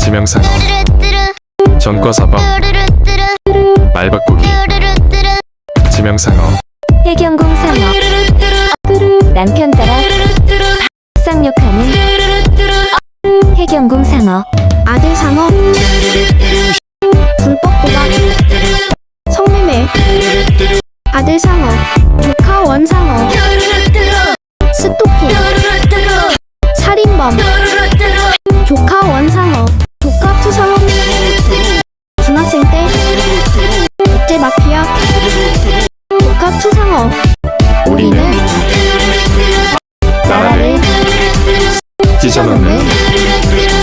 지명상 전과사범 말바꾸기. 지명상어 해경공상어 남편 따라 쌍욕 해경공 상어 아들 상어 불법 고박 성매매 아들 상어 조카 원상어 스토킹 살인범 조카 원상어 조카 투상어 중학생 때 국제 마피아 조카 투상어 우리는 나라를